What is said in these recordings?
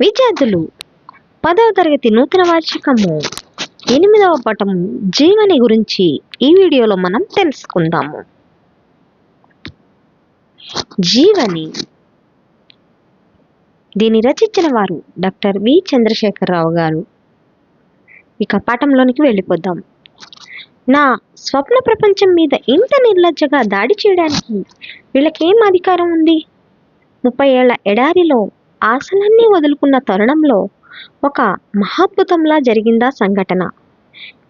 విద్యార్థులు పదవ తరగతి నూతన వార్షికము ఎనిమిదవ పటము జీవని గురించి ఈ వీడియోలో మనం తెలుసుకుందాము. జీవని. దీన్ని రచించిన వారు డాక్టర్ వి చంద్రశేఖరరావు గారు. ఇక పాఠంలోనికి వెళ్ళిపోదాం. నా స్వప్న ప్రపంచం మీద ఇంత నిర్లజ్జగా దాడి చేయడానికి వీళ్ళకేం అధికారం ఉంది? ముప్పై ఏళ్ళ ఎడారిలో ఆశలన్నీ వదులుకున్న తరుణంలో ఒక మహాద్భుతంలా జరిగిందా సంఘటన?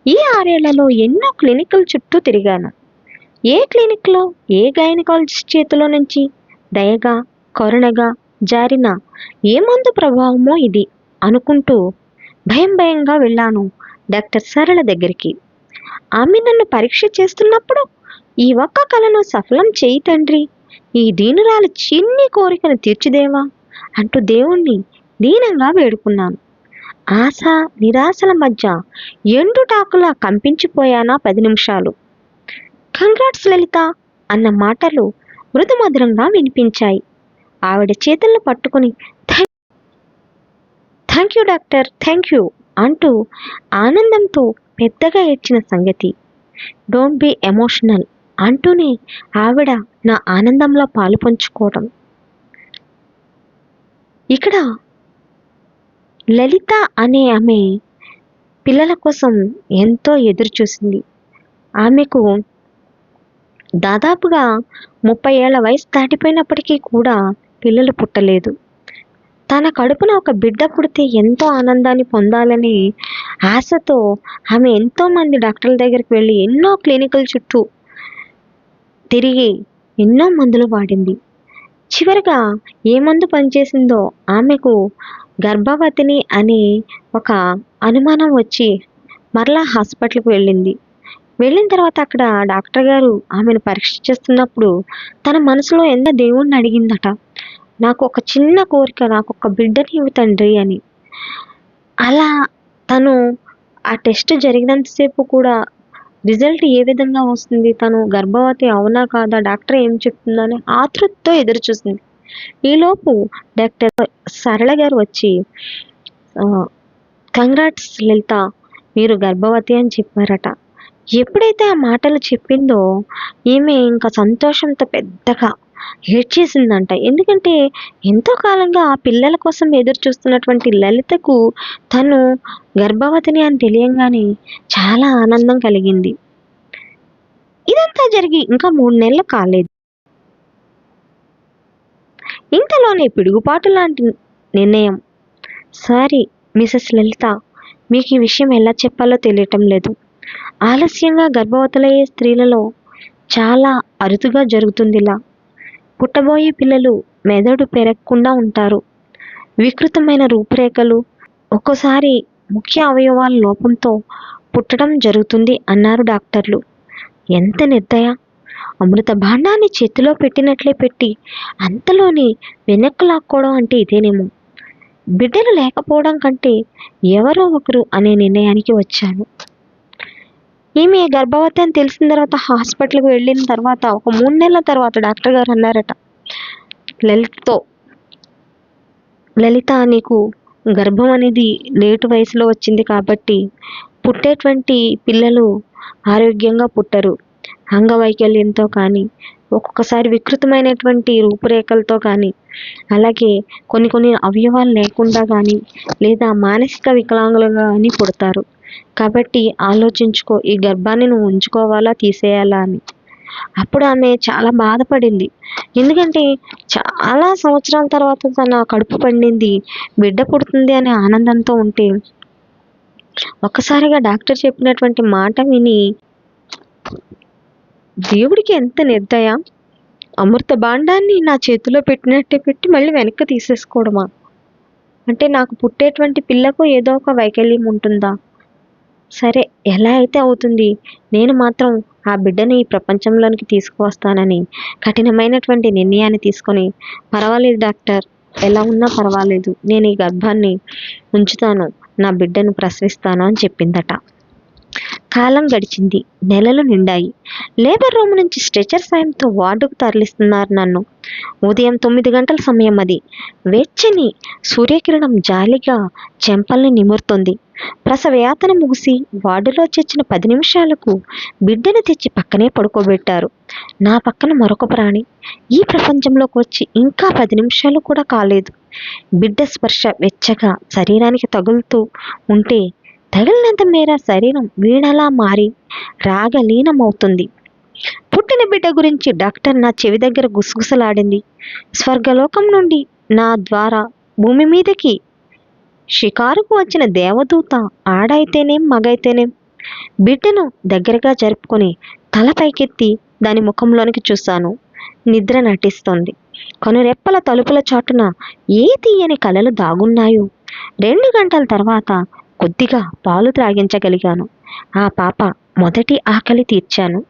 ఈ ఆరేళ్ళలో ఎన్నో క్లినిక్ల చుట్టూ తిరిగాను. ఏ క్లినిక్లో ఏ గైనకాలజిస్ట్ చేతిలో నుంచి దయగా కరుణగా జారిన ఏ మందు ప్రభావమో ఇది అనుకుంటూ భయం భయంగా వెళ్ళాను డాక్టర్ సరళ దగ్గరికి. ఆమె నన్ను పరీక్ష చేస్తున్నప్పుడు ఈ ఒక్క కళను సఫలం చేయి తండ్రి ఈ దీనురాలు చిన్ని కోరికను తీర్చిదేవా? అంటూ దేవుణ్ణి దీనంగా వేడుకున్నాను. ఆశ నిరాశల మధ్య ఎండుటాకులా కంపించిపోయానా పది నిమిషాలు. కంగ్రాట్స్ లలిత అన్న మాటలు మృదుమధురంగా వినిపించాయి. ఆవిడ చేతులను పట్టుకుని thank you doctor thank you అంటూ ఆనందంతో పెద్దగా ఏడ్చిన సంగతి. డోంట్ బి ఎమోషనల్ అంటూనే ఆవిడ నా ఆనందంలో పాలు పంచుకోవడం ఇక్కడ లలిత అనే ఆమె పిల్లల కోసం ఎంతో ఎదురు చూసింది. ఆమెకు దాదాపుగా ముప్పై ఏళ్ళ వయసు దాటిపోయినప్పటికీ కూడా పిల్లలు పుట్టలేదు. తన కడుపున ఒక బిడ్డ పుడితే ఎంతో ఆనందాన్ని పొందాలని ఆశతో ఆమె ఎంతో మంది డాక్టర్ల దగ్గరికి వెళ్ళి ఎన్నో క్లినికల్ చుట్టూ తిరిగి ఎన్నో మందులు వాడింది. చివరిగా ఏ మందు పనిచేసిందో ఆమెకు గర్భవతిని అని ఒక అనుమానం వచ్చి మరలా హాస్పిటల్కి వెళ్ళింది. వెళ్ళిన తర్వాత అక్కడ డాక్టర్ గారు ఆమెను పరీక్ష చేస్తున్నప్పుడు తన మనసులో ఎంత దేవుణ్ణి అడిగిందట. నాకు ఒక చిన్న కోరిక నాకు ఒక బిడ్డని ఇవ్వు తండ్రి అని. అలా తను ఆ టెస్ట్ జరిగినంతసేపు కూడా రిజల్ట్ ఏ విధంగా వస్తుంది? తను గర్భవతి అవునా కాదా? డాక్టర్ ఏం చెప్తుందని ఆతృతతో ఎదురు చూసింది ఈలోపు డాక్టర్ సరళ గారు వచ్చి కంగ్రాట్స్ లలిత మీరు గర్భవతి అని చెప్పారట. ఎప్పుడైతే ఆ మాటలు చెప్పిందో ఈమె ఇంకా సంతోషంతో పెద్దగా ఏడ్చేసిందంట ఎందుకంటే ఎంతో కాలంగా ఆ పిల్లల కోసం ఎదురు చూస్తున్నటువంటి లలితకు తను గర్భవతిని అని తెలియంగానే చాలా ఆనందం కలిగింది. ఇదంతా జరిగి ఇంకా మూడు నెలలు కాలేదు. ఇంతలోనే పిడుగుపాటు లాంటి నిర్ణయం. సారీ మిసెస్ లలిత మీకు ఈ విషయం ఎలా చెప్పాలో తెలియటం లేదు. ఆలస్యంగా గర్భవతులయ్యే స్త్రీలలో చాలా అరుదుగా జరుగుతుంది ఇలా పుట్టబోయే పిల్లలు మెదడు పెరగకుండా ఉంటారు. వికృతమైన రూపురేఖలు ఒక్కోసారి ముఖ్య అవయవాల లోపంతో పుట్టడం జరుగుతుంది అన్నారు డాక్టర్లు. ఎంత నిర్దయ! అమృత భాండాన్ని చేతిలో పెట్టినట్లే పెట్టి అంతలోని వెనక్కు లాక్కోవడం అంటే ఇదేనేమో. బిడ్డలు లేకపోవడం కంటే ఎవరో ఒకరు అనే నిర్ణయానికి వచ్చాను. ఈమె గర్భవతి అని తెలిసిన తర్వాత హాస్పిటల్కి వెళ్ళిన తర్వాత ఒక మూడు నెలల తర్వాత డాక్టర్ గారు అన్నారట లలితతో లలిత నీకు గర్భం అనేది లేటు వయసులో వచ్చింది కాబట్టి పుట్టేటువంటి పిల్లలు ఆరోగ్యంగా పుట్టరు. అంగవైకల్యంతో కానీ ఒక్కొక్కసారి వికృతమైనటువంటి రూపురేఖలతో కానీ అలాగే కొన్ని కొన్ని అవయవాలు లేకుండా కానీ లేదా మానసిక వికలాంగులుగా కానీ పుడతారు. కాబట్టి ఆలోచించుకో ఈ గర్భాన్ని నువ్వు ఉంచుకోవాలా తీసేయాలా అని. అప్పుడు ఆమె చాలా బాధపడింది. ఎందుకంటే చాలా సంవత్సరాల తర్వాత తన కడుపు పండింది బిడ్డ పుడుతుంది అనే ఆనందంతో ఉంటే ఒక్కసారిగా డాక్టర్ చెప్పినటువంటి మాట విని దేవుడికి ఎంత నిర్దయ. అమృత బాండాన్ని నా చేతిలో పెట్టినట్టే పెట్టి మళ్ళీ వెనక్కి తీసేసుకోవడమా? అంటే నాకు పుట్టేటువంటి పిల్లకు ఏదో ఒక వైకల్యం ఉంటుందా? సరే ఎలా అయితే అవుతుంది? నేను మాత్రం ఆ బిడ్డని ఈ ప్రపంచంలోనికి తీసుకువస్తానని కఠినమైనటువంటి నిర్ణయాన్ని తీసుకొని పర్వాలేదు డాక్టర్ ఎలా ఉన్నా పర్వాలేదు నేను ఈ గర్భాన్ని ఉంచుతాను నా బిడ్డను ప్రసవిస్తాను అని చెప్పిందట. కాలం గడిచింది. నెలలు నిండాయి. లేబర్ రూమ్ నుంచి స్ట్రెచర్ సాయంతో వార్డుకు తరలిస్తున్నారు నన్ను. ఉదయం తొమ్మిది గంటల సమయం అది. వెచ్చని సూర్యకిరణం జాలిగా చెంపల్ని నిమురుతుంది. ప్రసవయాతన ముగిసి వార్డులో చేర్చిన పది నిమిషాలకు బిడ్డను తెచ్చి పక్కనే పడుకోబెట్టారు. నా పక్కన మరొక ప్రాణి. ఈ ప్రపంచంలోకి వచ్చి ఇంకా పది నిమిషాలు కూడా కాలేదు. బిడ్డ స్పర్శ వెచ్చగా శరీరానికి తగులుతూ ఉంటే తగిలినంత మేర శరీరం వీణలా మారి రాగలీనమవుతుంది. పుట్టిన బిడ్డ గురించి డాక్టర్ నా చెవి దగ్గర గుసగుసలాడింది. స్వర్గలోకం నుండి నా ద్వారా భూమి మీదకి షికారుకు వచ్చిన దేవదూత ఆడైతేనేం మగైతేనేం? బిడ్డను దగ్గరగా జరుపుకొని తల పైకెత్తి దాని ముఖంలోనికి చూశాను. నిద్ర నటిస్తోంది. కొనురెప్పల తలుపుల చాటున ఏ తీయని కలలు దాగున్నాయో. రెండు గంటల తర్వాత కొద్దిగా పాలు త్రాగించగలిగాను. ఆ పాప మొదటి ఆకలి తీర్చాను.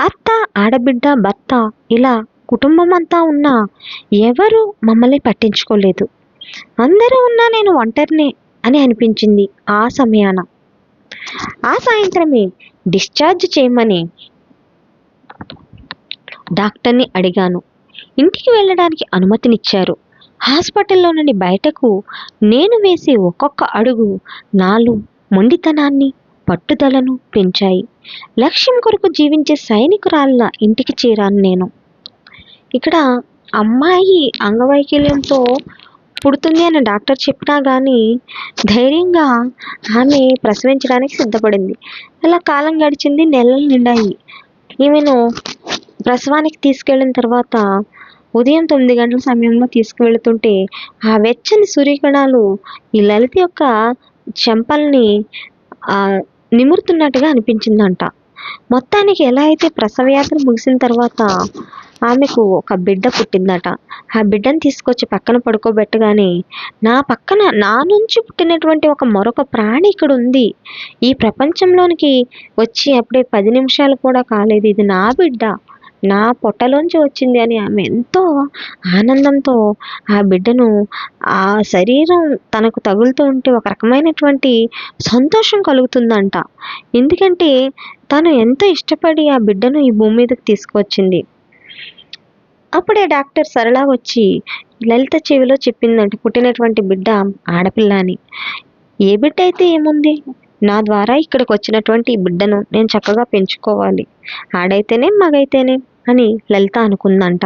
అత్త ఆడబిడ్డ భర్త ఇలా కుటుంబం అంతా ఉన్నా ఎవరు మమ్మల్ని పట్టించుకోలేదు. అందరూ ఉన్నా నేను ఒంటరినే అని అనిపించింది ఆ సమయాన. ఆ సాయంత్రమే డిశ్చార్జ్ చేయమని డాక్టర్ని అడిగాను. ఇంటికి వెళ్ళడానికి అనుమతినిచ్చారు. హాస్పిటల్లో నుండి బయటకు నేను వేసే ఒక్కొక్క అడుగు నాలో మొండితనాన్ని పట్టుదలను పెంచాయి. లక్ష్యం కొరకు జీవించే సైనికురాళ్ళ ఇంటికి చేరాను నేను. ఇక్కడ అమ్మాయి అంగవైకల్యంతో పుడుతుంది అని డాక్టర్ చెప్పినా కానీ ధైర్యంగా ఆమె ప్రసవించడానికి సిద్ధపడింది. అలా కాలం గడిచింది నెలలు నిండాయి. ఈమెను ప్రసవానికి తీసుకెళ్ళిన తర్వాత ఉదయం తొమ్మిది గంటల సమయంలో తీసుకువెళుతుంటే ఆ వెచ్చని సూర్యకిరణాలు ఈ లలిత యొక్క చెంపల్ని నిమురుతున్నట్టుగా అనిపించిందంట. మొత్తానికి ఎలా అయితే ప్రసవయాత్ర ముగిసిన తర్వాత ఆమెకు ఒక బిడ్డ పుట్టిందట. ఆ బిడ్డను తీసుకొచ్చి పక్కన పడుకోబెట్టగానే నా పక్కన నా నుంచి పుట్టినటువంటి ఒక మరొక ప్రాణి ఇక్కడ ఉంది. ఈ ప్రపంచంలోనికి వచ్చి అప్పుడే పది నిమిషాలు కూడా కాలేదు. ఇది నా బిడ్డ. నా పొట్టలోంచి వచ్చింది అని ఆమె ఎంతో ఆనందంతో ఆ బిడ్డను ఆ శరీరం తనకు తగులుతూ ఉంటే ఒక రకమైనటువంటి సంతోషం కలుగుతుందంట. ఎందుకంటే తను ఎంతో ఇష్టపడి ఆ బిడ్డను ఈ భూమి మీదకి తీసుకువచ్చింది. అప్పుడే డాక్టర్ సరళ వచ్చి లలిత చెవిలో చెప్పిందంట పుట్టినటువంటి బిడ్డ ఆడపిల్ల అని ఏ బిడ్డ అయితే ఏముంది? నా ద్వారా ఇక్కడికి వచ్చినటువంటి ఈ బిడ్డను నేను చక్కగా పెంచుకోవాలి. ఆడైతేనే మగైతేనే. అని లలిత అనుకుందంట.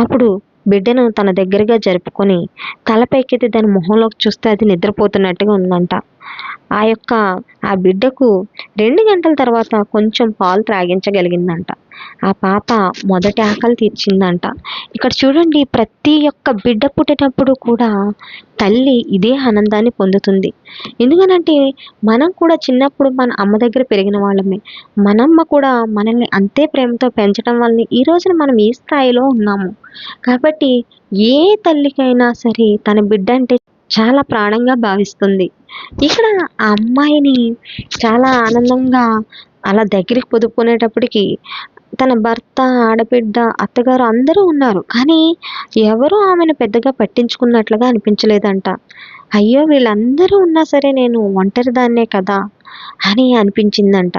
అప్పుడు బిడ్డను తన దగ్గరగా జరుపుకొని తలపైకెత్తి దాని మొహంలోకి చూస్తే అది నిద్రపోతున్నట్టుగా ఉందంట. ఆ యొక్క ఆ బిడ్డకు రెండు గంటల తర్వాత కొంచెం పాలు త్రాగించగలిగిందంట. ఆ పాప మొదటి ఆకలి తీర్చిందంట. ఇక్కడ చూడండి ప్రతి ఒక్క బిడ్డ పుట్టినప్పుడు కూడా తల్లి ఇదే ఆనందాన్ని పొందుతుంది. ఎందుకనంటే మనం కూడా చిన్నప్పుడు మన అమ్మ దగ్గర పెరిగిన వాళ్ళమే. మనమ్మ కూడా మనల్ని అంతే ప్రేమతో పెంచడం వల్లనే ఈ రోజున మనం ఈ స్థాయిలో ఉన్నాము. కాబట్టి ఏ తల్లికైనా సరే తన బిడ్డ అంటే చాలా ప్రాణంగా భావిస్తుంది. ఇక్కడ ఆ అమ్మాయిని చాలా ఆనందంగా అలా దగ్గరికి పొదుపుకునేటప్పటికి తన భర్త ఆడబిడ్డ అత్తగారు అందరూ ఉన్నారు. కానీ ఎవరూ ఆమెను పెద్దగా పట్టించుకున్నట్లుగా అనిపించలేదంట. అయ్యో వీళ్ళందరూ ఉన్నా సరే నేను ఒంటరిదాన్నే కదా అని అనిపించిందంట.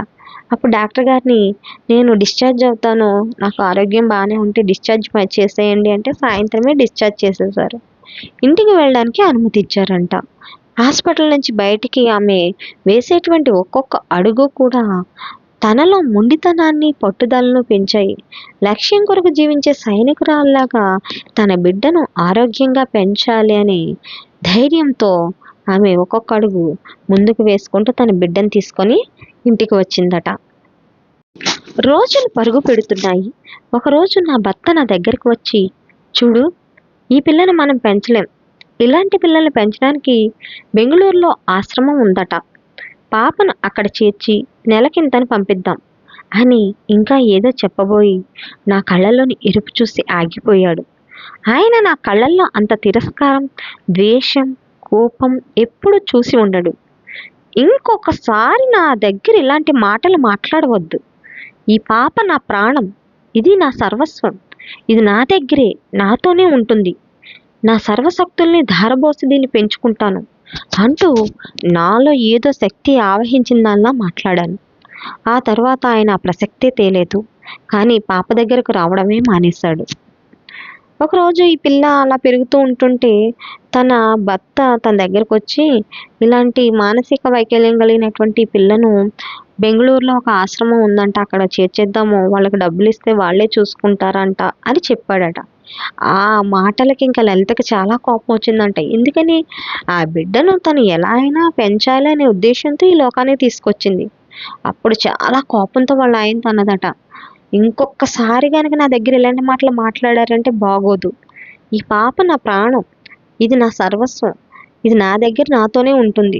అప్పుడు డాక్టర్ గారిని నేను డిశ్చార్జ్ అవుతాను. నాకు ఆరోగ్యం బాగానే ఉంటే డిశ్చార్జ్ చేసేయండి. అంటే సాయంత్రమే డిశ్చార్జ్ చేసేసారు ఇంటికి వెళ్ళడానికి అనుమతి ఇచ్చారంట హాస్పిటల్ నుంచి బయటికి ఆమె వేసేటువంటి ఒక్కొక్క అడుగు కూడా తనలో మొండితనాన్ని పట్టుదలను పెంచాయి. లక్ష్యం కొరకు జీవించే సైనికురాల్లాగా తన బిడ్డను ఆరోగ్యంగా పెంచాలి అనే ధైర్యంతో ఆమె ఒక్కొక్క అడుగు ముందుకు వేసుకుంటూ తన బిడ్డను తీసుకొని ఇంటికి వచ్చిందట. రోజులు పరుగు పెడుతున్నాయి. ఒకరోజు నా భర్త నా దగ్గరికి వచ్చి చూడు ఈ పిల్లని మనం పెంచలేం. ఇలాంటి పిల్లల్ని పెంచడానికి బెంగళూరులో ఆశ్రమం ఉందట. పాపను అక్కడ చేర్చి నెలకింతను పంపిద్దాం అని ఇంకా ఏదో చెప్పబోయి నా కళ్ళలోని ఎరుపు చూసి ఆగిపోయాడు. ఆయన నా కళ్ళల్లో అంత తిరస్కారం ద్వేషం కోపం ఎప్పుడు చూసి ఉండడు. ఇంకొకసారి నా దగ్గర ఇలాంటి మాటలు మాట్లాడవద్దు. ఈ పాప నా ప్రాణం. ఇది నా సర్వస్వం. ఇది నా దగ్గరే. నాతోనే ఉంటుంది. నా సర్వశక్తుల్ని ధారబోసి దీన్ని పెంచుకుంటాను. అంటూ నాలో ఏదో శక్తి ఆవహించిందల్లా మాట్లాడాను. ఆ తర్వాత ఆయన ఆ ప్రసక్తే తేలేదు కానీ పాప దగ్గరకు రావడమే మానేశాడు. ఒకరోజు ఈ పిల్ల అలా పెరుగుతూ ఉంటుంటే తన భర్త తన దగ్గరకు వచ్చి ఇలాంటి మానసిక వైకల్యం కలిగినటువంటి పిల్లను బెంగళూరులో ఒక ఆశ్రమం ఉందంట అక్కడ చేర్చేద్దాము వాళ్ళకి డబ్బులు ఇస్తే వాళ్ళే చూసుకుంటారంట అని చెప్పాడట. ఆ మాటలకి ఇంకా లలితకి చాలా కోపం వచ్చిందంట ఎందుకని? ఆ బిడ్డను తను ఎలా అయినా పెంచాలి అనే ఉద్దేశంతో ఈ లోకానికి తీసుకొచ్చింది. అప్పుడు చాలా కోపంతో వాళ్ళ ఆయన అన్నదట ఇంకొకసారి కనుక నా దగ్గర ఇలాంటి మాటలు మాట్లాడారంటే బాగోదు. ఈ పాప నా ప్రాణం. ఇది నా సర్వస్వం. ఇది నా దగ్గర నాతోనే ఉంటుంది.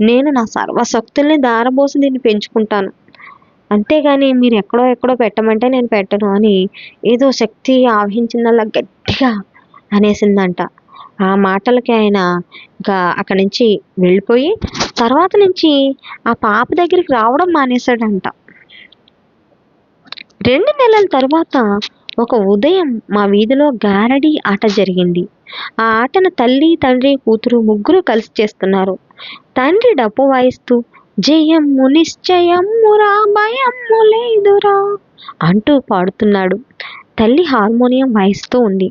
నేను నా సర్వశక్తుల్ని దారబోసి దీన్ని పెంచుకుంటాను. అంతేగాని మీరు ఎక్కడో ఎక్కడో పెట్టమంటే నేను పెట్టను అని ఏదో శక్తి ఆవహించినలా గట్టిగా అనేసిందంట. ఆ మాటలకి ఆయన ఇంకా అక్కడి నుంచి వెళ్ళిపోయి తర్వాత నుంచి ఆ పాప దగ్గరికి రావడం మానేశాడంట. రెండు నెలల తర్వాత ఒక ఉదయం మా వీధిలో గారడి ఆట జరిగింది. ఆ ఆటను తల్లి తండ్రి కూతురు ముగ్గురు కలిసి చేస్తున్నారు. తండ్రి డప్పు వాయిస్తూ జయమ్ము నిశ్చయమ్మురా భయమ్ము లేదురా అంటూ పాడుతున్నాడు. తల్లి హార్మోనియం వాయిస్తూ ఉంది.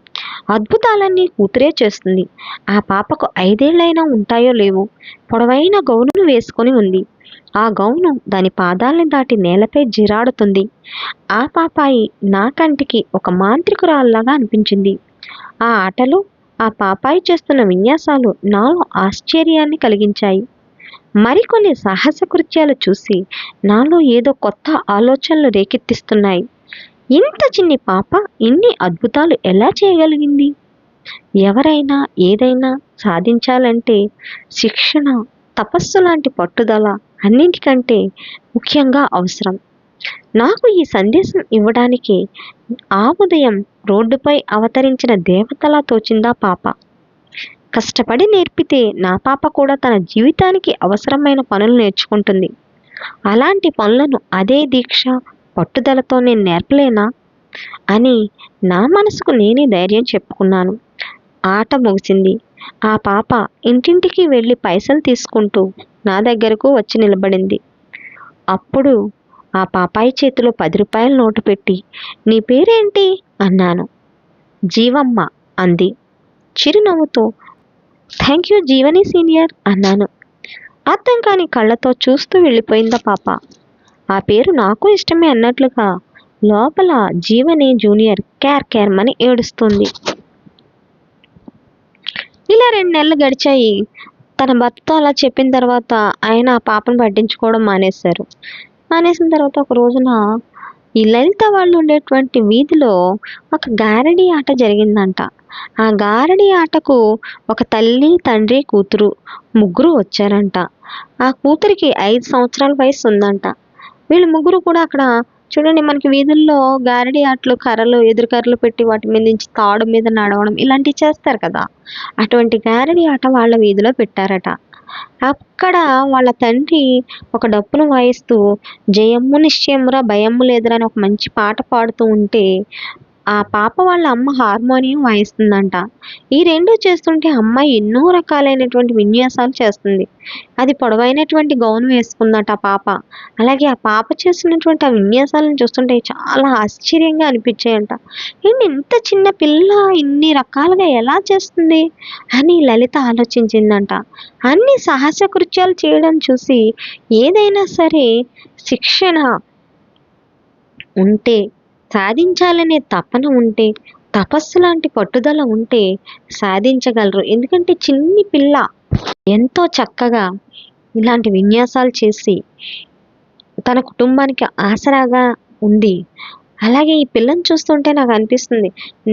అద్భుతాలన్నీ కూతురే చేస్తుంది. ఆ పాపకు ఐదేళ్ళైనా ఉంటాయో లేవో పొడవైన గౌనును వేసుకొని ఉంది. ఆ గౌను దాని పాదాలను దాటి నేలపై జిరాడుతుంది. ఆ పాపాయి నా కంటికి ఒక మాంత్రికురాల్లాగా అనిపించింది. ఆ ఆటలు ఆ పాపాయి చేస్తున్న విన్యాసాలు నాలో ఆశ్చర్యాన్ని కలిగించాయి. మరికొన్ని సాహస కృత్యాలు చూసి నాలో ఏదో కొత్త ఆలోచనలు రేకెత్తిస్తున్నాయి. ఇంత చిన్ని పాప ఇన్ని అద్భుతాలు ఎలా చేయగలిగింది? ఎవరైనా ఏదైనా సాధించాలంటే శిక్షణ తపస్సు లాంటి పట్టుదల అన్నింటికంటే ముఖ్యంగా అవసరం. నాకు ఈ సందేశం ఇవ్వడానికి ఆ ఉదయం రోడ్డుపై అవతరించిన దేవతలా తోచిందా పాప? కష్టపడి నేర్పితే నా పాప కూడా తన జీవితానికి అవసరమైన పనులు నేర్చుకుంటుంది. అలాంటి పనులను అదే దీక్ష పట్టుదలతో నేను నేర్పలేనా? అని నా మనసుకు నేనే ధైర్యం చెప్పుకున్నాను. ఆట ముగిసింది. ఆ పాప ఇంటింటికి వెళ్ళి పైసలు తీసుకుంటూ నా దగ్గరకు వచ్చి నిలబడింది. అప్పుడు ఆ పాపాయి చేతిలో పది రూపాయల నోటు పెట్టి నీ పేరేంటి? అన్నాను. జీవమ్మ అంది. చిరునవ్వుతో థ్యాంక్ యూ జీవని సీనియర్ అన్నాను. అర్థం కాని కళ్ళతో చూస్తూ వెళ్ళిపోయిందా పాప. ఆ పేరు నాకు ఇష్టమే అన్నట్లుగా లోపల జీవని జూనియర్ కేర్ అని ఏడుస్తుంది. ఇలా రెండు నెలలు గడిచాయి. తన భర్త అలా చెప్పిన తర్వాత ఆయన ఆ పాపను పట్టించుకోవడం మానేశారు. మానేసిన తర్వాత ఒక రోజున ఈ లలిత వాళ్ళు ఉండేటువంటి వీధిలో ఒక గారడీ ఆట జరిగిందంట. ఆ గారడీ ఆటకు ఒక తల్లి తండ్రి కూతురు ముగ్గురు వచ్చారంట. ఆ కూతురికి ఐదు సంవత్సరాల వయసు ఉందంట. వీళ్ళు ముగ్గురు కూడా అక్కడ చూడండి మనకి వీధుల్లో గారడి ఆటలు కర్రలు ఎదురు కర్రలు పెట్టి వాటి మీద నుంచి తాడు మీద నడవడం ఇలాంటివి చేస్తారు కదా. అటువంటి గారడి ఆట వాళ్ళ వీధిలో పెట్టారట. అక్కడ వాళ్ళ తండ్రి ఒక డప్పును వాయిస్తూ జయమ్ము నిశ్చయమురా భయమ్ము లేదురా అని ఒక మంచి పాట పాడుతూ ఉంటే ఆ పాప వాళ్ళ అమ్మ హార్మోనియం వాయిస్తుందంట. ఈ రెండు చేస్తుంటే అమ్మాయి ఎన్నో రకాలైనటువంటి విన్యాసాలు చేస్తుంది. అది పొడవైనటువంటి గౌన్ వేసుకుందట ఆ పాప. అలాగే ఆ పాప చేస్తున్నటువంటి ఆ విన్యాసాలను చూస్తుంటే చాలా ఆశ్చర్యంగా అనిపించాయంట. ఏంటి ఇంత చిన్న పిల్ల ఇన్ని రకాలుగా ఎలా చేస్తుంది అని లలిత ఆలోచించిందంట. అన్ని సాహస కృత్యాలు చేయడం చూసి ఏదైనా సరే శిక్షణ ఉంటే సాధించాలనే తపన ఉంటే తపస్సు లాంటి పట్టుదల ఉంటే సాధించగలరు. ఎందుకంటే చిన్ని పిల్ల ఎంతో చక్కగా ఇలాంటి విన్యాసాలు చేసి తన కుటుంబానికి ఆసరాగా ఉంది. అలాగే ఈ పిల్లని చూస్తుంటే నాకు అనిపిస్తుంది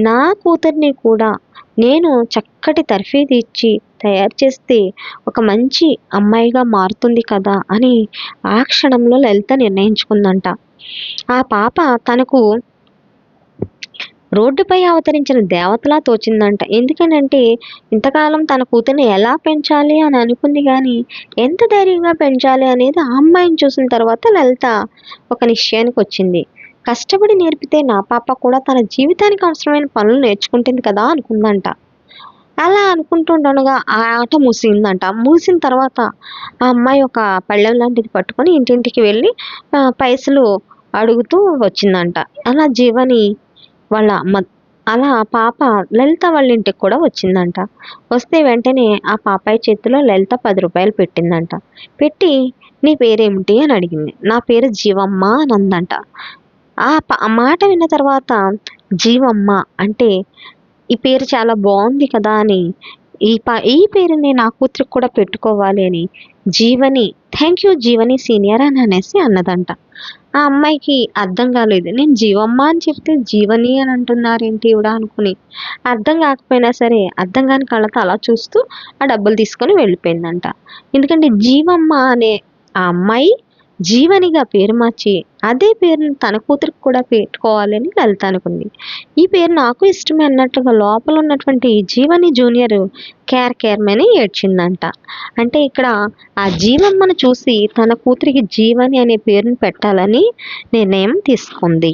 నా కూతుర్ని కూడా నేను చక్కటి తర్ఫీదు ఇచ్చి తయారు చేస్తే ఒక మంచి అమ్మాయిగా మారుతుంది కదా అని ఆ క్షణంలో లలిత నిర్ణయించుకుందంట. ఆ పాప తనకు రోడ్డుపై అవతరించిన దేవతలా తోచిందంట. ఎందుకనంటే ఇంతకాలం తన కూతుర్ని ఎలా పెంచాలి అని అనుకుంది కానీ ఎంత ధైర్యంగా పెంచాలి అనేది ఆ అమ్మాయిని చూసిన తర్వాత లలిత ఒక నిశ్చయానికి వచ్చింది. కష్టపడి నేర్పితే నా పాప కూడా తన జీవితానికి అవసరమైన పనులు నేర్చుకుంటుంది కదా అనుకుందంట. అలా అనుకుంటుండగా ఆ ఆట మూసిందంట మూసిన తర్వాత ఆ అమ్మాయి ఒక పళ్ళెం లాంటిది పట్టుకొని ఇంటింటికి వెళ్ళి పైసలు అడుగుతూ వచ్చిందంట. అలా జీవని వాళ్ళ అమ్మ అలా పాప లలిత వాళ్ళ ఇంటికి కూడా వచ్చిందంట. వస్తే వెంటనే ఆ పాపాయి చేతిలో లలిత పది రూపాయలు పెట్టిందంట. పెట్టి నీ పేరేమిటి? అని అడిగింది. నా పేరు జీవమ్మ అని అందంట. ఆ ఆ మాట విన్న తర్వాత జీవమ్మ అంటే ఈ పేరు చాలా బాగుంది కదా అని ఈ పా ఈ పేరుని నా కూతురికి కూడా పెట్టుకోవాలి అని Jeevani thank you Jeevani senior అని అనేసి అన్నదంట. ఆ అమ్మాయికి అర్థం కాలేదు. నేను జీవమ్మ అని చెప్తే జీవని అని అంటున్నారేంటి ఇవిడ అనుకుని అర్థం కాకపోయినా సరే అర్థం కాని కళ్ళతో అలా చూస్తూ ఆ డబ్బులు తీసుకొని వెళ్ళిపోయిందంట. ఎందుకంటే జీవమ్మ అనే ఆ అమ్మాయి జీవనిగా పేరు మార్చి అదే పేరును తన కూతురికి కూడా పెట్టుకోవాలని లలిత అనుకుంది. ఈ పేరు నాకు ఇష్టమే అన్నట్టుగా లోపల ఉన్నటువంటి జీవని జూనియర్ కేర్ కేర్మని ఏడ్చిందంట. అంటే ఇక్కడ ఆ జీవమ్మను చూసి తన కూతురికి జీవని అనే పేరుని పెట్టాలని నిర్ణయం తీసుకుంది.